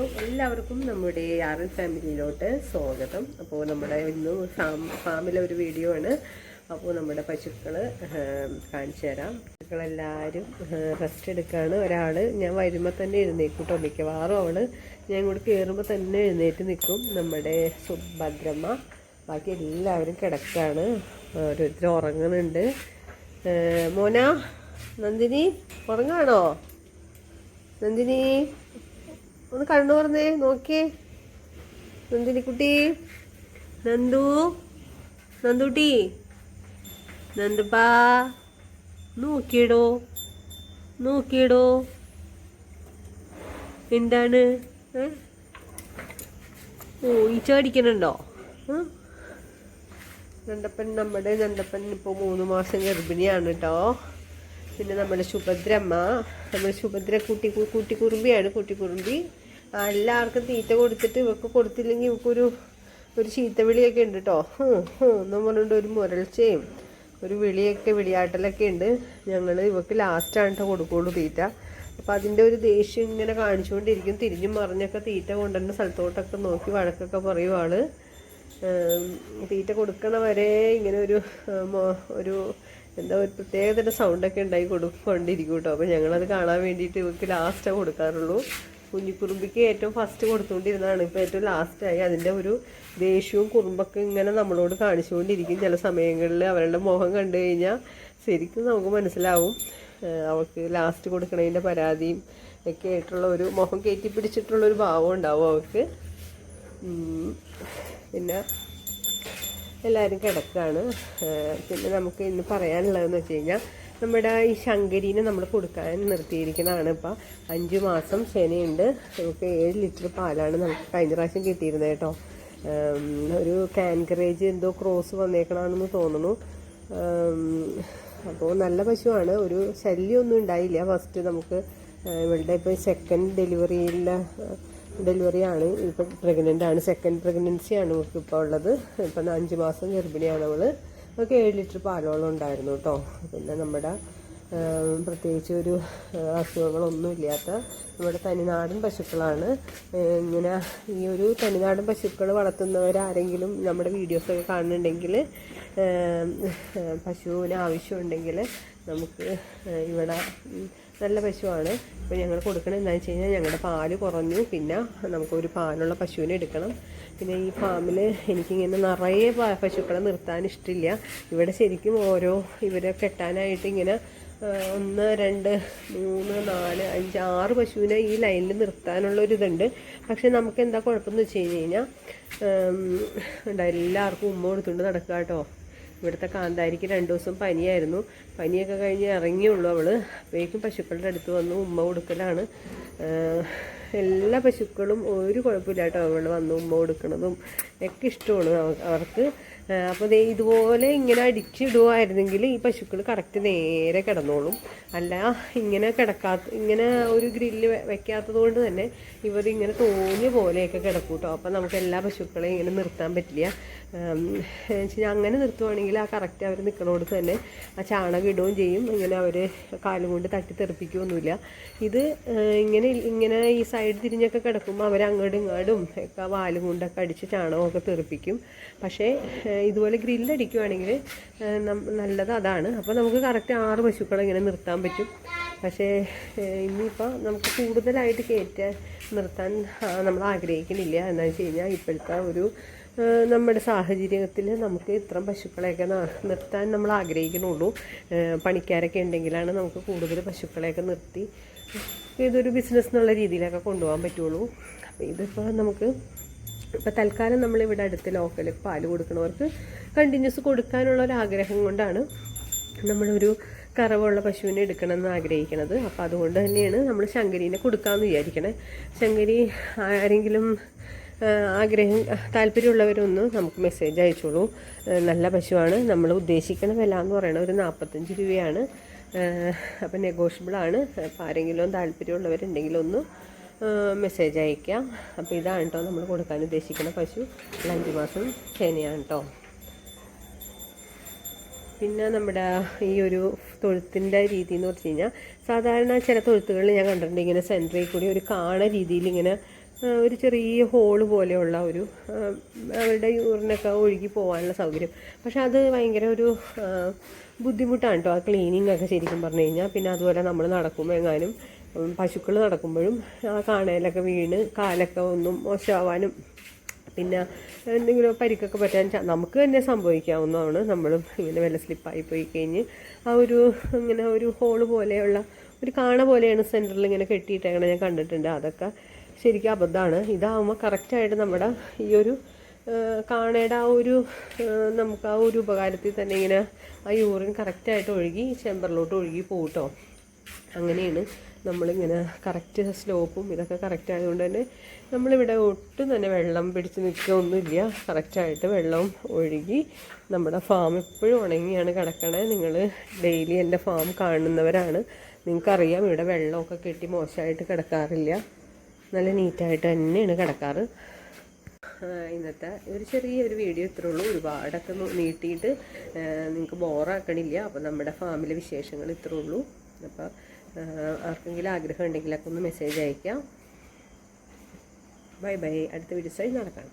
Hello എല്ലാവർക്കും നമ്മുടെ R ഫാമിലിയിലോട്ട് സ്വാഗതം. അപ്പോൾ നമ്മുടെ ഇന്ന് ഫാം ഫാമിലെ ഒരു വീഡിയോ ആണ്. അപ്പോൾ നമ്മുടെ പശുക്കൾ കാണിച്ചു തരാം. പശുക്കളെല്ലാവരും റെസ്റ്റ് എടുക്കുകയാണ് ഒരാൾ ഞാൻ വരുമ്പോൾ തന്നെ എഴുന്നേക്കും കേട്ടോ മിക്കവാറും അവൾ ഞാൻ ഇങ്ങോട്ട് കയറുമ്പോൾ തന്നെ എഴുന്നേറ്റ് നിൽക്കും നമ്മുടെ സുഭദ്രമ്മ. ബാക്കി എല്ലാവരും കിടക്കുകയാണ് ഓരോരുത്തർ ഉറങ്ങുന്നുണ്ട്. മോന നന്ദിനി ഉറങ്ങാണോ? നന്ദിനി ഒന്ന് കണ്ണു പറഞ്ഞേ നോക്കിയേ. നന്ദിനി കുട്ടി നന്ദു. നന്ദുട്ടി. നന്ദുപ്പാ. നോക്കിയിടോ. നോക്കിയിടോ. എന്താണ്? ഓ ഈ ചാടിക്കണുണ്ടോ നന്ദപ്പൻ നമ്മുടെ നണ്ടപ്പൻ ഇപ്പോൾ മൂന്ന് മാസം ഗർഭിണിയാണ് കേട്ടോ. പിന്നെ നമ്മുടെ സുഭദ്രമ്മ നമ്മുടെ സുഭദ്ര കുട്ടി കുട്ടി കുറുമ്പിയാണ് കുട്ടി കുറുമ്പി ആ, എല്ലാവർക്കും തീറ്റ കൊടുത്തിട്ട് ഇവക്ക് കൊടുത്തില്ലെങ്കിൽ ഇവക്കൊരു ഒരു ചീത്തവിളിയൊക്കെ ഉണ്ട് കേട്ടോ എന്നും പറഞ്ഞിട്ട് ഒരു മുരൾച്ചയും ഒരു വിളിയൊക്കെ വിളിയാട്ടലൊക്കെ ഉണ്ട്. ഞങ്ങൾ ഇവക്ക് ലാസ്റ്റാണ് കേട്ടോ കൊടുക്കുള്ളൂ തീറ്റ. അപ്പോൾ അതിന്റെ ഒരു ദേഷ്യം ഇങ്ങനെ കാണിച്ചുകൊണ്ടിരിക്കും. തിരിഞ്ഞും മറിഞ്ഞൊക്കെ തീറ്റ കൊണ്ടുവരുന്ന സ്ഥലത്തോട്ടൊക്കെ നോക്കി വഴക്കൊക്കെ പറയും ആൾ തീറ്റ കൊടുക്കണ വരെ ഇങ്ങനെ ഒരു ഒരു എന്താ ഒരു പ്രത്യേകതരം സൗണ്ടൊക്കെ ഉണ്ടായി കൊടുക്കൊണ്ടിരിക്കും കേട്ടോ അപ്പോൾ ഞങ്ങളത് കാണാൻ വേണ്ടിയിട്ട് ഇവർക്ക് ലാസ്റ്റാണ് കൊടുക്കാറുള്ളൂ. കുഞ്ഞിക്കുറുമ്പിക്ക് ഏറ്റവും ഫസ്റ്റ് കൊടുത്തുകൊണ്ടിരുന്നതാണ്. ഇപ്പോൾ ഏറ്റവും ലാസ്റ്റായി അതിന്റെ ഒരു ദേഷ്യവും കുറുമ്പൊക്കെ ഇങ്ങനെ നമ്മളോട് കാണിച്ചുകൊണ്ടിരിക്കും. ചില സമയങ്ങളിൽ അവരുടെ മുഖം കണ്ടു കഴിഞ്ഞാൽ ശരിക്കും നമുക്ക് മനസ്സിലാവും. അവൾക്ക് ലാസ്റ്റ് കൊടുക്കണതിന്റെ പരാതിയും ഒക്കെ ആയിട്ടുള്ള ഒരു മുഖം കയറ്റി പിടിച്ചിട്ടുള്ളൊരു ഭാവം ഉണ്ടാവും അവൾക്ക്. പിന്നെ എല്ലാവരും കിടക്കുകയാണ് പിന്നെ നമുക്ക് ഇന്ന് പറയാനുള്ളതെന്ന് വെച്ച് കഴിഞ്ഞാൽ നമ്മുടെ ഈ ശങ്കരിനെ നമ്മൾ കൊടുക്കാൻ നിർത്തിയിരിക്കുന്നതാണ് ഇപ്പം. അഞ്ച് മാസം ശനിയുണ്ട്. നമുക്ക് ഏഴ് ലിറ്റർ പാലാണ് നമുക്ക് കഴിഞ്ഞ പ്രാവശ്യം കിട്ടിയിരുന്നത് കേട്ടോ. ഒരു കാൻകറേജ് എന്തോ ക്രോസ് വന്നേക്കണമെന്ന് തോന്നുന്നു. അപ്പോൾ നല്ല പശുവാണ്. ഒരു ശല്യമൊന്നും ഉണ്ടായില്ല. ഫസ്റ്റ് നമുക്ക് ഇവളുടെ ഇപ്പോൾ സെക്കൻഡ് ഡെലിവറിയിലെ ഡെലിവറി ആണ്. ഇപ്പം പ്രഗ്നന്റ് ആണ്. സെക്കൻഡ് പ്രഗ്നൻസി ആണ് നമുക്ക് ഇപ്പോൾ ഉള്ളത്. ഇപ്പം അഞ്ച് മാസം ഗർഭിണിയാണ് അവൾ നമുക്ക് ഏഴ് ലിറ്റർ പാലോളം ഉണ്ടായിരുന്നു കേട്ടോ പിന്നെ നമ്മുടെ പ്രത്യേകിച്ച് ഒരു അസുഖങ്ങളൊന്നും ഇല്ലാത്ത നമ്മുടെ തനിനാടൻ പശുക്കളാണ്. ഇങ്ങനെ ഈ ഒരു തനിനാടൻ പശുക്കൾ വളർത്തുന്നവരാരെങ്കിലും നമ്മുടെ വീഡിയോസൊക്കെ കാണുന്നുണ്ടെങ്കിൽ പശുവിന് ആവശ്യമുണ്ടെങ്കിൽ നമുക്ക് ഇവിടെ നല്ല പശുവാണ്. ഇപ്പോൾ ഞങ്ങൾ കൊടുക്കണത് എന്താണെന്ന് വെച്ച് കഴിഞ്ഞാൽ ഞങ്ങളുടെ പാൽ കുറഞ്ഞു. പിന്നെ നമുക്കൊരു പാലുള്ള പശുവിനെ എടുക്കണം. പിന്നെ ഈ ഫാമിൽ എനിക്കിങ്ങനെ നിറയെ പശുക്കളെ നിർത്താൻ ഇഷ്ടമില്ല ഇവിടെ ശരിക്കും ഓരോ ഇവരെ കെട്ടാനായിട്ട് ഇങ്ങനെ ഒന്ന് രണ്ട് മൂന്ന് നാല് അഞ്ച് ആറ് പശുവിനെ ഈ ലൈനിൽ നിർത്താനുള്ള ഒരു പക്ഷെ നമുക്ക് എന്താ കുഴപ്പമെന്ന് വെച്ച് കഴിഞ്ഞ് കഴിഞ്ഞാൽ എല്ലാവർക്കും ഉമ്മ കൊടുത്തുകൊണ്ട് നടക്കുക കേട്ടോ ഇവിടുത്തെ കാന്താരിക്ക് രണ്ട് ദിവസം പനിയായിരുന്നു. പനിയൊക്കെ കഴിഞ്ഞ് ഇറങ്ങിയുള്ളൂ അവൾ. അപ്പോഴേക്കും പശുക്കളുടെ അടുത്ത് വന്ന് ഉമ്മ കൊടുക്കലാണ്. എല്ലാ പശുക്കളും ഒരു കുഴപ്പമില്ല കേട്ടോ. വന്ന് ഉമ്മ കൊടുക്കണതും ഒക്കെ ഇഷ്ടമാണ് അവർക്ക്. അപ്പോൾ ഇതുപോലെ ഇങ്ങനെ അടിച്ചിടുവായിരുന്നെങ്കിൽ ഈ പശുക്കൾ കറക്റ്റ് നേരെ കിടന്നോളും. അല്ല ഇങ്ങനെ കിടക്കാത്ത ഇങ്ങനെ ഒരു ഗ്രില്ല് വെക്കാത്തത് കൊണ്ട് തന്നെ ഇവർ ഇങ്ങനെ തോന്നിയ പോലെയൊക്കെ കിടക്കും കേട്ടോ. അപ്പം നമുക്ക് എല്ലാ പശുക്കളെയും ഇങ്ങനെ നിർത്താൻ പറ്റില്ല. അങ്ങനെ നിർത്തുവാണെങ്കിൽ ആ കറക്റ്റ് അവർ നിൽക്കണോടത്ത് തന്നെ ആ ചാണകം ഇടുകയും ചെയ്യും. ഇങ്ങനെ അവർ കാലും കൊണ്ട് തട്ടി ഇത് ഇങ്ങനെ ഇങ്ങനെ ഈ സൈഡ് തിരിഞ്ഞൊക്കെ കിടക്കുമ്പോൾ അവർ അങ്ങോട്ടും ഇങ്ങോട്ടും ഒക്കെ വാലും കൊണ്ടൊക്കെ അടിച്ച് ചാണകമൊക്കെ തെറിപ്പിക്കും. പക്ഷേ ഇതുപോലെ ഗ്രില്ലടിക്കുവാണെങ്കിൽ നല്ലത് അതാണ്. അപ്പോൾ നമുക്ക് കറക്റ്റ് ആറ് പശുക്കളെ ഇങ്ങനെ നിർത്താൻ പറ്റും. പക്ഷേ ഇനിയിപ്പോൾ നമുക്ക് കൂടുതലായിട്ട് കയറ്റ നിർത്താൻ നമ്മൾ ആഗ്രഹിക്കുന്നില്ല. എന്താണെന്ന് വെച്ച് കഴിഞ്ഞാൽ ഇപ്പോഴത്തെ ഒരു നമ്മുടെ സാഹചര്യത്തിൽ നമുക്ക് ഇത്രയും പശുക്കളെയൊക്കെ നിർത്താൻ നമ്മൾ ആഗ്രഹിക്കുന്നുള്ളൂ. പണിക്കാരൊക്കെ ഉണ്ടെങ്കിലാണ് നമുക്ക് കൂടുതൽ പശുക്കളെയൊക്കെ നിർത്തി ഇതൊരു ബിസിനസ് എന്നുള്ള രീതിയിലൊക്കെ കൊണ്ടുപോകാൻ പറ്റുള്ളൂ. ഇതിപ്പോൾ നമുക്ക് ഇപ്പോൾ തൽക്കാലം നമ്മളിവിടെ അടുത്ത് ലോക്കൽ പാൽ കൊടുക്കുന്നവർക്ക് കണ്ടിന്യൂസ് കൊടുക്കാനുള്ള ഒരു ആഗ്രഹം കൊണ്ടാണ് നമ്മളൊരു കറവുള്ള പശുവിനെ എടുക്കണമെന്ന് ആഗ്രഹിക്കണത്. അപ്പോൾ അതുകൊണ്ട് തന്നെയാണ് നമ്മൾ ശങ്കരീനെ കൊടുക്കാമെന്ന് വിചാരിക്കണേ. ശങ്കരി ആരെങ്കിലും ആഗ്രഹം താല്പര്യമുള്ളവരൊന്ന് നമുക്ക് മെസ്സേജ് അയച്ചോളൂ. നല്ല പശുവാണ്. നമ്മൾ ഉദ്ദേശിക്കുന്ന വില എന്ന് പറയുന്നത് ഒരു നാൽപ്പത്തഞ്ച് രൂപയാണ്. അപ്പം നെഗോഷ്യബിളാണ് അപ്പോൾ ആരെങ്കിലും താല്പര്യമുള്ളവരുണ്ടെങ്കിൽ ഒന്ന് മെസ്സേജ് അയക്കാം. അപ്പോൾ ഇതാണ് കേട്ടോ നമ്മൾ കൊടുക്കാൻ ഉദ്ദേശിക്കുന്ന പശു. അഞ്ച് മാസം ചേനയാണ് കേട്ടോ പിന്നെ നമ്മുടെ ഈ ഒരു തൊഴുത്തിന്റെ രീതി എന്ന് വെച്ച് കഴിഞ്ഞാൽ സാധാരണ ചില തൊഴുത്തുകളിൽ ഞാൻ കണ്ടിട്ടുണ്ട് ഇങ്ങനെ സെന്ററിൽ കൂടി ഒരു കാണ രീതിയിൽ ഇങ്ങനെ ഒരു ചെറിയ ഹോൾ പോലെയുള്ള ഒരു അവരുടെ യൂറിനൊക്കെ ഒഴുകി പോകാനുള്ള സൗകര്യം. പക്ഷേ അത് ഭയങ്കര ഒരു ബുദ്ധിമുട്ടാണ് കേട്ടോ ആ ക്ലീനിങ് ഒക്കെ ശരിക്കും പറഞ്ഞു കഴിഞ്ഞാൽ. പിന്നെ അതുപോലെ നമ്മൾ നടക്കുമ്പോൾ എങ്ങാനും പശുക്കൾ നടക്കുമ്പോഴും ആ കാണലൊക്കെ വീണ് കാലൊക്കെ ഒന്നും മോശമാവാനും പിന്നെ എന്തെങ്കിലും പരിക്കൊക്കെ പറ്റാൻ നമുക്ക് തന്നെ സംഭവിക്കാവുന്നതാണ്. നമ്മളും ഇങ്ങനെ വല്ല സ്ലിപ്പായി പോയി കഴിഞ്ഞ് ആ ഒരു ഇങ്ങനെ ഒരു ഹോൾ പോലെയുള്ള ഒരു കാണ പോലെയാണ് സെന്ററിൽ ഇങ്ങനെ കെട്ടിയിട്ടേക്കണ ഞാൻ കണ്ടിട്ടുണ്ട്. അതൊക്കെ ശരിക്കും അബദ്ധമാണ്. ഇതാവുമ്പോൾ കറക്റ്റായിട്ട് നമ്മുടെ ഈ ഒരു കാണേട ആ ഒരു നമുക്ക് ആ ഒരു ഉപകാരത്തിൽ തന്നെ ഇങ്ങനെ ആ യൂറിൻ കറക്റ്റായിട്ട് ഒഴുകി ചെമ്പറിലോട്ട് ഒഴുകി പോകട്ടോ അങ്ങനെയാണ് നമ്മളിങ്ങനെ കറക്റ്റ് സ്ലോപ്പും ഇതൊക്കെ കറക്റ്റ് ആയതുകൊണ്ട് തന്നെ നമ്മളിവിടെ ഒട്ടും തന്നെ വെള്ളം പിടിച്ച് നിൽക്കുകയൊന്നുമില്ല കറക്റ്റായിട്ട് വെള്ളം ഒഴുകി നമ്മുടെ ഫാം എപ്പോഴും ഉണങ്ങിയാണ് കിടക്കണേ. നിങ്ങൾ ഡെയിലി എന്റെ ഫാം കാണുന്നവരാണ്. നിങ്ങൾക്കറിയാം ഇവിടെ വെള്ളമൊക്കെ കെട്ടി മോശമായിട്ട് കിടക്കാറില്ല. നല്ല നീറ്റായിട്ട് തന്നെയാണ് കിടക്കാറ്. ഇന്നത്തെ ഒരു ചെറിയൊരു വീഡിയോ ഇത്രേ ഉള്ളൂ. ഒരുപാടൊക്കെ നീട്ടിയിട്ട് നിങ്ങൾക്ക് ബോറാക്കണില്ല. അപ്പോൾ നമ്മുടെ ഫാമിലെ വിശേഷങ്ങൾ ഇത്രേ ഉള്ളൂ. അപ്പോൾ ആർക്കെങ്കിലും ആഗ്രഹം ഉണ്ടെങ്കിലൊക്കെ ഒന്ന് മെസ്സേജ് അയക്കാം. ബൈ ബൈ അടുത്ത വീഡിയോസായി നടക്കണം